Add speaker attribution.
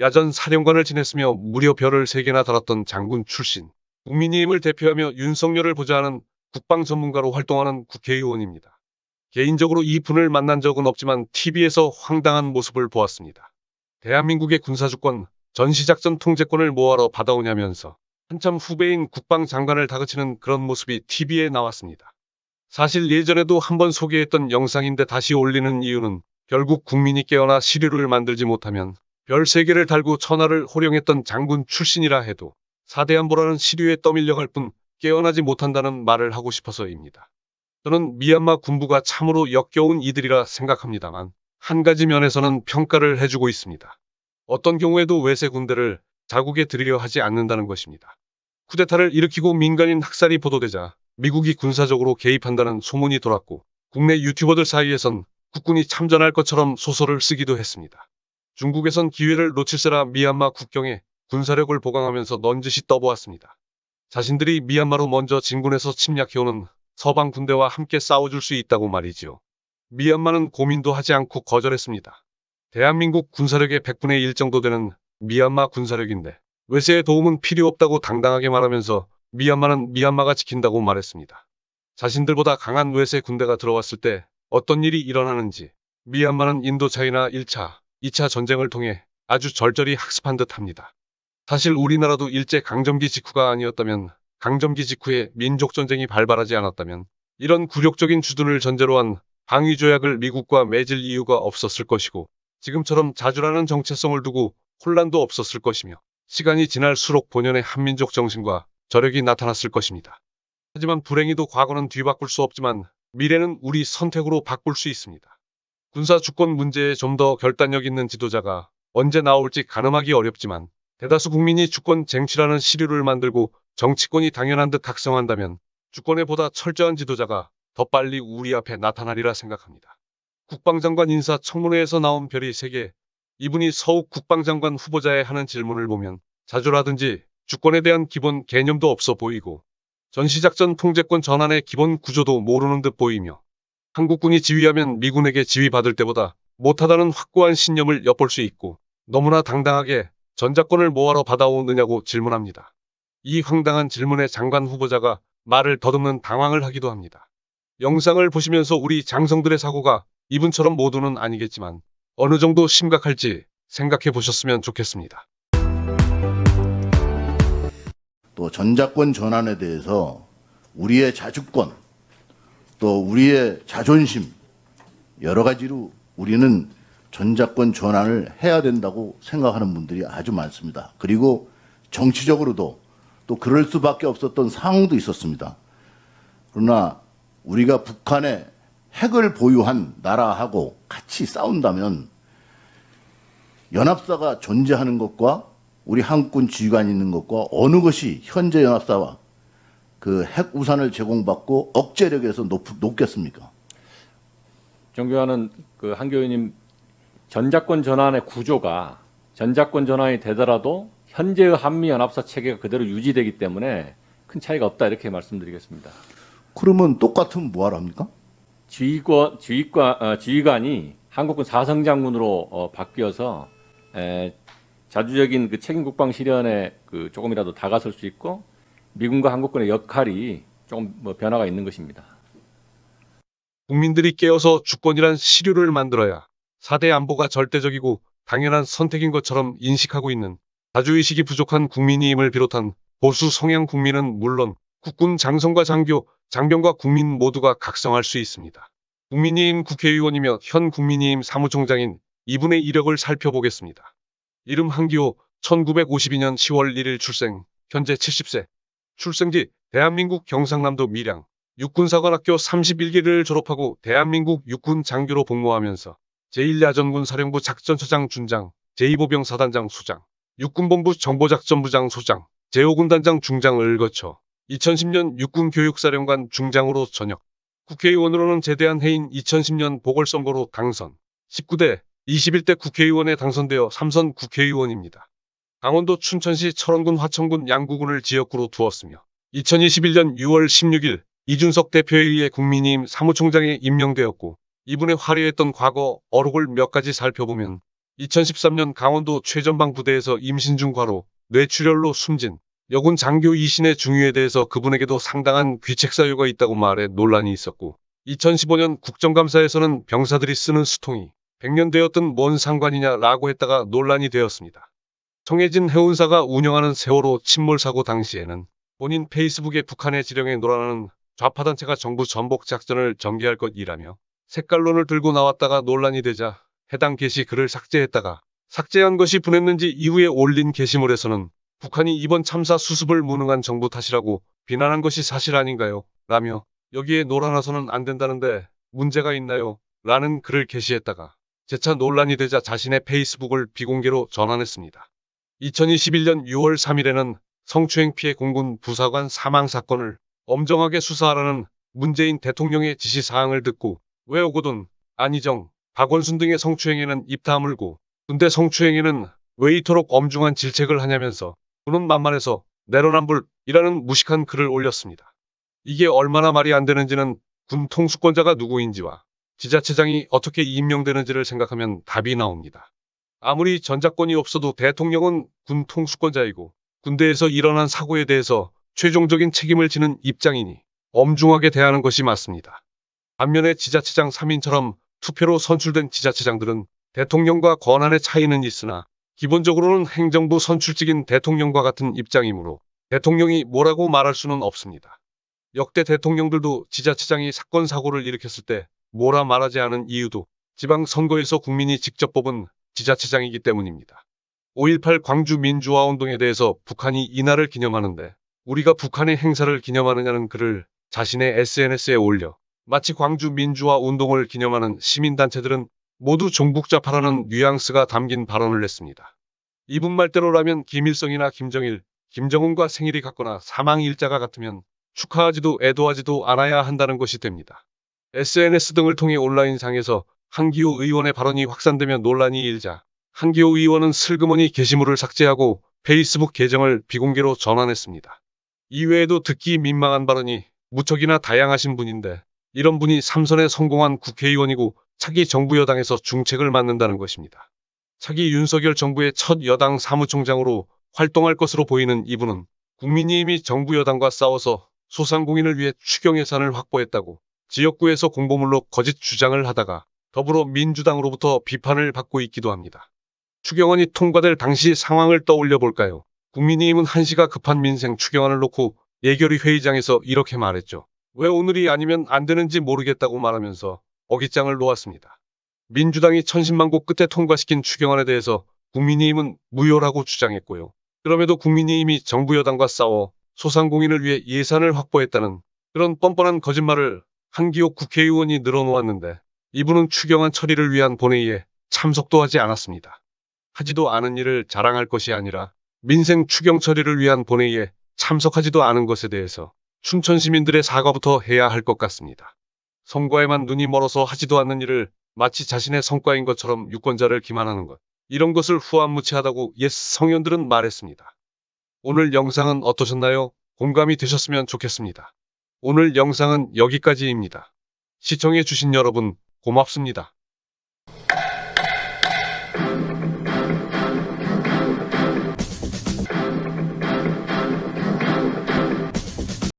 Speaker 1: 야전 사령관을 지냈으며 무려 별을 3개나 달았던 장군 출신. 국민의힘을 대표하며 윤석열을 보좌하는 국방 전문가로 활동하는 국회의원입니다. 개인적으로 이 분을 만난 적은 없지만 TV에서 황당한 모습을 보았습니다. 대한민국의 군사주권, 전시작전 통제권을 뭐하러 받아오냐면서 한참 후배인 국방장관을 다그치는 그런 모습이 TV에 나왔습니다. 사실 예전에도 한번 소개했던 영상인데 다시 올리는 이유는 결국 국민이 깨어나 시류를 만들지 못하면 별 3개를 달고 천하를 호령했던 장군 출신이라 해도 사대안보라는 시류에 떠밀려갈 뿐 깨어나지 못한다는 말을 하고 싶어서입니다. 저는 미얀마 군부가 참으로 역겨운 이들이라 생각합니다만 한 가지 면에서는 평가를 해주고 있습니다. 어떤 경우에도 외세 군대를 자국에 들이려 하지 않는다는 것입니다. 쿠데타를 일으키고 민간인 학살이 보도되자 미국이 군사적으로 개입한다는 소문이 돌았고 국내 유튜버들 사이에선 국군이 참전할 것처럼 소설을 쓰기도 했습니다. 중국에선 기회를 놓칠세라 미얀마 국경에 군사력을 보강하면서 넌지시 떠보았습니다. 자신들이 미얀마로 먼저 진군해서 침략해오는 서방 군대와 함께 싸워줄 수 있다고 말이지요. 미얀마는 고민도 하지 않고 거절했습니다. 대한민국 군사력의 100분의 1 정도 되는 미얀마 군사력인데 외세의 도움은 필요 없다고 당당하게 말하면서 미얀마는 미얀마가 지킨다고 말했습니다. 자신들보다 강한 외세 군대가 들어왔을 때 어떤 일이 일어나는지 미얀마는 인도 차이나 1차, 2차 전쟁을 통해 아주 절절히 학습한 듯 합니다. 사실 우리나라도 일제 강점기 직후가 아니었다면 강점기 직후에 민족전쟁이 발발하지 않았다면 이런 굴욕적인 주둔을 전제로 한 방위조약을 미국과 맺을 이유가 없었을 것이고 지금처럼 자주라는 정체성을 두고 혼란도 없었을 것이며 시간이 지날수록 본연의 한민족 정신과 저력이 나타났을 것입니다. 하지만 불행히도 과거는 뒤바꿀 수 없지만 미래는 우리 선택으로 바꿀 수 있습니다. 군사 주권 문제에 좀 더 결단력 있는 지도자가 언제 나올지 가늠하기 어렵지만 대다수 국민이 주권 쟁취라는 시류를 만들고 정치권이 당연한 듯 각성한다면 주권에 보다 철저한 지도자가 더 빨리 우리 앞에 나타나리라 생각합니다. 국방장관 인사 청문회에서 나온 별이 3개, 이분이 서욱 국방장관 후보자에 하는 질문을 보면 자주라든지 주권에 대한 기본 개념도 없어 보이고 전시작전 통제권 전환의 기본 구조도 모르는 듯 보이며 한국군이 지휘하면 미군에게 지휘받을 때보다 못하다는 확고한 신념을 엿볼 수 있고 너무나 당당하게 전자권을 뭐하러 받아오느냐고 질문합니다. 이 황당한 질문에 장관 후보자가 말을 더듬는 당황을 하기도 합니다. 영상을 보시면서 우리 장성들의 사고가 이분처럼 모두는 아니겠지만 어느 정도 심각할지 생각해 보셨으면 좋겠습니다.
Speaker 2: 또 전자권 전환에 대해서 우리의 자주권 또 우리의 자존심 여러 가지로 우리는 전자권 전환을 해야 된다고 생각하는 분들이 아주 많습니다. 그리고 정치적으로도 또 그럴 수밖에 없었던 상황도 있었습니다. 그러나 우리가 북한의 핵을 보유한 나라하고 같이 싸운다면 연합사가 존재하는 것과 우리 한국군 지휘관이 있는 것과 어느 것이 현재 연합사와 그 핵 우산을 제공받고 억제력에서 높, 높겠습니까?
Speaker 3: 존경하는 그 한교원님 전자권 전환의 구조가 전자권 전환이 되더라도 현재의 한미 연합사 체계가 그대로 유지되기 때문에 큰 차이가 없다 이렇게 말씀드리겠습니다.
Speaker 2: 그러면 똑같으면 뭐하러 합니까?
Speaker 3: 지휘권 지휘관 어, 지휘관이 한국군 사성장군으로 어, 바뀌어서 에, 자주적인 그 책임 국방 실현에 그 조금이라도 다가설 수 있고 미군과 한국군의 역할이 조금 뭐 변화가 있는 것입니다.
Speaker 1: 국민들이 깨어서 주권이란 시류를 만들어야 4대 안보가 절대적이고 당연한 선택인 것처럼 인식하고 있는 자주의식이 부족한 국민의힘을 비롯한 보수 성향 국민은 물론 국군 장성과 장교, 장병과 국민 모두가 각성할 수 있습니다. 국민의힘 국회의원이며 현 국민의힘 사무총장인 이분의 이력을 살펴보겠습니다. 이름 한기호 1952년 10월 1일 출생, 현재 70세. 출생지 대한민국 경상남도 밀양. 육군사관학교 31기를 졸업하고 대한민국 육군 장교로 복무하면서 제1야전군 사령부 작전처장 준장, 제2보병 사단장 수장, 육군본부 정보작전부장 소장, 제5군단장 중장을 거쳐 2010년 육군교육사령관 중장으로 전역. 국회의원으로는 제대한 해인 2010년 보궐선거로 당선. 19대 21대 국회의원에 당선되어 3선 국회의원입니다. 강원도 춘천시 철원군 화천군 양구군을 지역구로 두었으며 2021년 6월 16일 이준석 대표에 의해 국민의힘 사무총장에 임명되었고 이분의 화려했던 과거 어록을 몇 가지 살펴보면 2013년 강원도 최전방 부대에서 임신 중 과로 뇌출혈로 숨진 여군 장교 이신의 중위에 대해서 그분에게도 상당한 귀책 사유가 있다고 말해 논란이 있었고 2015년 국정감사에서는 병사들이 쓰는 수통이 100년 되었든 뭔 상관이냐라고 했다가 논란이 되었습니다. 청해진 해운사가 운영하는 세월호 침몰 사고 당시에는 본인 페이스북에 북한의 지령에 놀아나는 좌파단체가 정부 전복 작전을 전개할 것이라며 색깔론을 들고 나왔다가 논란이 되자 해당 게시 글을 삭제했다가 삭제한 것이 분했는지 이후에 올린 게시물에서는 북한이 이번 참사 수습을 무능한 정부 탓이라고 비난한 것이 사실 아닌가요? 라며 여기에 놀아나서는 안 된다는데 문제가 있나요? 라는 글을 게시했다가 재차 논란이 되자 자신의 페이스북을 비공개로 전환했습니다. 2021년 6월 3일에는 성추행 피해 공군 부사관 사망 사건을 엄정하게 수사하라는 문재인 대통령의 지시 사항을 듣고 왜 오거든 안희정, 박원순 등의 성추행에는 입 다물고 군대 성추행에는 왜 이토록 엄중한 질책을 하냐면서 군은 만만해서 내로남불이라는 무식한 글을 올렸습니다. 이게 얼마나 말이 안 되는지는 군 통수권자가 누구인지와 지자체장이 어떻게 임명되는지를 생각하면 답이 나옵니다. 아무리 전작권이 없어도 대통령은 군 통수권자이고 군대에서 일어난 사고에 대해서 최종적인 책임을 지는 입장이니 엄중하게 대하는 것이 맞습니다. 반면에 지자체장 3인처럼 투표로 선출된 지자체장들은 대통령과 권한의 차이는 있으나 기본적으로는 행정부 선출직인 대통령과 같은 입장이므로 대통령이 뭐라고 말할 수는 없습니다. 역대 대통령들도 지자체장이 사건 사고를 일으켰을 때 뭐라 말하지 않은 이유도 지방선거에서 국민이 직접 뽑은 지자체장이기 때문입니다. 5.18 광주 민주화 운동에 대해서 북한이 이날을 기념하는데 우리가 북한의 행사를 기념하느냐는 글을 자신의 SNS에 올려 마치 광주 민주화 운동을 기념하는 시민단체들은 모두 종북자파라는 뉘앙스가 담긴 발언을 했습니다. 이분 말대로라면 김일성이나 김정일, 김정은과 생일이 같거나 사망일자가 같으면 축하하지도 애도하지도 않아야 한다는 것이 됩니다. SNS 등을 통해 온라인상에서 한기호 의원의 발언이 확산되며 논란이 일자 한기호 의원은 슬그머니 게시물을 삭제하고 페이스북 계정을 비공개로 전환했습니다. 이외에도 듣기 민망한 발언이 무척이나 다양하신 분인데 이런 분이 삼선에 성공한 국회의원이고 차기 정부 여당에서 중책을 맡는다는 것입니다. 차기 윤석열 정부의 첫 여당 사무총장으로 활동할 것으로 보이는 이분은 국민의힘이 정부 여당과 싸워서 소상공인을 위해 추경 예산을 확보했다고 지역구에서 공보물로 거짓 주장을 하다가 더불어민주당으로부터 비판을 받고 있기도 합니다. 추경안이 통과될 당시 상황을 떠올려 볼까요? 국민의힘은 한시가 급한 민생 추경안을 놓고 예결위 회의장에서 이렇게 말했죠. 왜 오늘이 아니면 안 되는지 모르겠다고 말하면서 어깃장을 놓았습니다. 민주당이 천신만고 끝에 통과시킨 추경안에 대해서 국민의힘은 무효라고 주장했고요. 그럼에도 국민의힘이 정부 여당과 싸워 소상공인을 위해 예산을 확보했다는 그런 뻔뻔한 거짓말을 한기호 국회의원이 늘어놓았는데 이분은 추경안 처리를 위한 본회의에 참석도 하지 않았습니다. 하지도 않은 일을 자랑할 것이 아니라 민생 추경 처리를 위한 본회의에 참석하지도 않은 것에 대해서 춘천 시민들의 사과부터 해야 할 것 같습니다. 성과에만 눈이 멀어서 하지도 않는 일을 마치 자신의 성과인 것처럼 유권자를 기만하는 것. 이런 것을 후안무치하다고 옛 성현들은 말했습니다. 오늘 영상은 어떠셨나요? 공감이 되셨으면 좋겠습니다. 오늘 영상은 여기까지입니다. 시청해주신 여러분 고맙습니다.